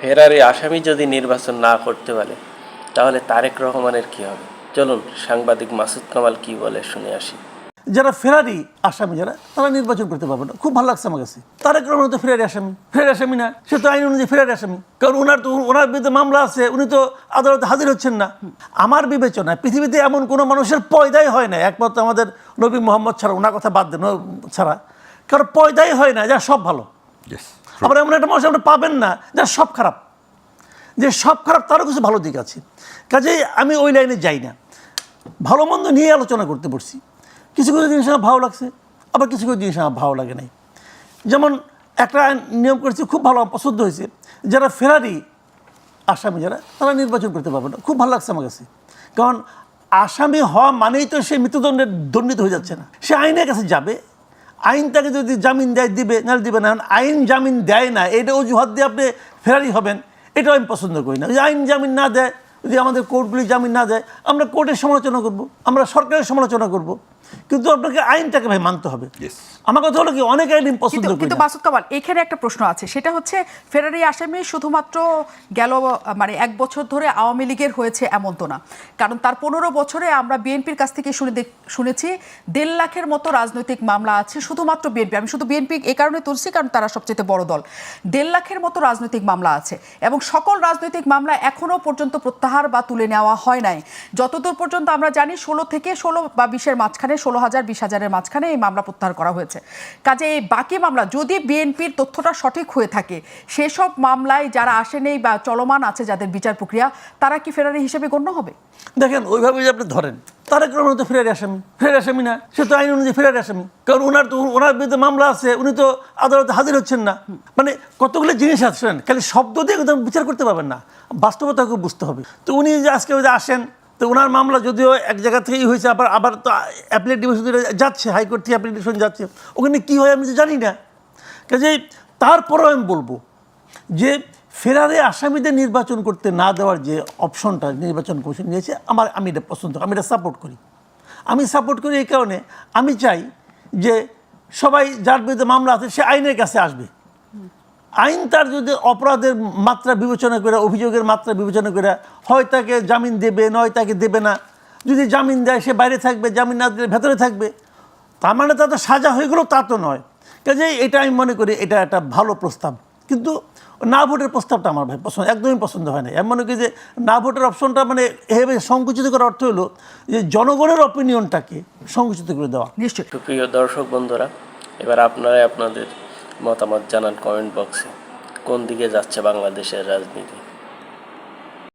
ফেরারি আসামি যদি নির্বাচন না করতে পারে তাহলে তারেক রহমানের কি হবে? চলুন সাংবাদিক মাসুদ কামাল কি বলে শুনে আসি। যারা ফেরারি আসামি যারা তারা নির্বাচন করতে পারবে না। খুব ভালো লাগছে আমার কাছে। তারেক রহমান তো ফেরারি আসামি। ফেরারি আসামি না সে তো আইন অনুযায়ী ফেরারি আসামি। কারণ ওনার তো ওনার বিরুদ্ধে মামলা আছে উনি তো আদালতে হাজির হচ্ছেন না। আমার বিবেচনায় পৃথিবীতে এমন কোনো মানুষের পয়দাই হয় না একমাত্র আমাদের নবী মোহাম্মদ ছাড়া ওনার কথা বাদ দেন ছাড়া। কারণ পয়দাই হয় না যা সব ভালো। আবার এমন একটা মানুষ আপনি পাবেন না, যার সব খারাপ। যে সব খারাপ, তারও কিছু ভালো দিক আছে। কাজেই আমি ওই লাইনে যাই না। ভালো মন্দ নিয়ে আলোচনা করতে বসছি। কিছু কিছু জিনিস আমার ভালো লাগছে, আবার কিছু কিছু জিনিস আমার ভালো লাগে নাই। যেমন একটা নিয়ম করেছে, খুব ভালো পছন্দ হয়েছে। যারা ফেরারি আসামি, যারা, তারা নির্বাচন করতে পারবে না। খুব ভালো লাগছে আমার কাছে। কারণ আসামি হওয়া মানেই তো সে মৃত্যুদণ্ডে দণ্ডিত হয়ে যাচ্ছে না। সে আইনের কাছে যাবে আইন তাকে যদি জামিন দেয়, দিবে নাহলে দিবে না আইন জামিন দেয় না, এটা অজুহাত দিয়ে আপনি ফেরারি হবেন। এটাও আমি পছন্দ করি না। যদি আইন জামিন না দেয়, যদি আমাদের কোর্টগুলি জামিন না দেয়, আমরা কোর্টের সমালোচনা করব, আমরা সরকারের সমালোচনা করব। কিন্তু আপনাকে আইনটাকে ভাই মানতে হবে। আমার কথা হলো কি অনেক আইন আমি পছন্দ কিন্তু। মাসুদ কামাল এখানে একটা প্রশ্ন আছে। সেটা হচ্ছে ফেরারি আসামি শুধুমাত্র গেল মানে এক বছর ধরে আওয়ামী লীগের হয়েছে এমন তো না। কারণ তার পনেরো বছরে আমরা বিএনপির কাছ থেকে শুনে শুনেছি দেড় লাখের মতো রাজনৈতিক মামলা আছে শুধুমাত্র বিএনপি। আমি শুধু বিএনপি এ কারণে তুলছি কারণ তারা সবচেয়ে বড় দল। দেড় লাখের মতো রাজনৈতিক মামলা আছে এবং সকল রাজনৈতিক মামলা এখনও পর্যন্ত প্রত্যাহার বা তুলে নেওয়া হয় নাই। যতদূর পর্যন্ত আমরা জানি ষোলো থেকে ষোলো বা বিশের মাঝখানে ষোলো হাজার, বিশ হাজারের মাঝখানে এই মামলা প্রত্যাহার করা হয়েছে। কাজে এই বাকি মামলা, যদি বিএনপির তথ্যটা সঠিক হয়ে থাকে, সেসব মামলায় যারা আসেনি বা চলমান আছে যাদের বিচার প্রক্রিয়া, তারা কি ফেরারি হিসেবে গণ্য হবে? দেখেন, ওইভাবে যদি আপনি ধরেন, তারেক রহমান তো ফেরারি আসামি। ফেরারি আসামি না, সে তো আইন অনুযায়ী ফেরারি আসামি। কারণ ওনার তো, ওনার বিরুদ্ধে মামলা আছে, উনি তো আদালতে হাজির হচ্ছেন না। মানে কতগুলো জিনিস আসছেন খালি শব্দ দিয়ে বিচার করতে পারবেন না। বাস্তবতাকে বুঝতে হবে। তো উনি যে আজকে আসেন তো ওনার মামলা যদিও এক জায়গা থেকেই হয়েছে, আবার আবার তো অ্যাপ্লেট ডিভিশন যাচ্ছে হাইকোর্ট থেকে অ্যাপ্লেট ডিভিশন যাচ্ছে। ওখানে কী হয় আমি তো জানি না। কাজে তারপরেও আমি বলব যে, ফেরারে আসামিদের নির্বাচন করতে না দেওয়ার যে অপশনটা নির্বাচন কমিশন নিয়েছে, আমার, আমি এটা পছন্দ, আমি এটা সাপোর্ট করি। আমি সাপোর্ট করি এই কারণে, আমি চাই যে সবাই যার বিরুদ্ধে মামলা আছে, সে আইনের কাছে আসবে। আইন তার যদি অপরাধের মাত্রা বিবেচনা করে অভিযোগের মাত্রা বিবেচনা করে হয় তাকে জামিন দেবে নয় তাকে দেবে না। যদি জামিন দেয় সে বাইরে থাকবে জামিন না দিলে ভেতরে থাকবে। তার মানে তা তো সাজা হয়ে গেলেও তা তো নয়। কাজেই এটা আমি মনে করি এটা একটা ভালো প্রস্তাব। কিন্তু না ভোটের প্রস্তাবটা আমার ভাই পছন্দ একদমই পছন্দ হয় না। এমন কি যে না ভোটের অপশনটা মানে এভাবে সংকুচিত করার অর্থ হলো যে জনগণের অপিনিয়নটাকে সংকুচিত করে দেওয়া। নিশ্চয়ই। প্রিয় দর্শক বন্ধুরা এবার আপনারাই আপনাদের মতামত জানান কমেন্ট বক্সে। কোন দিকে যাচ্ছে বাংলাদেশের রাজনীতি?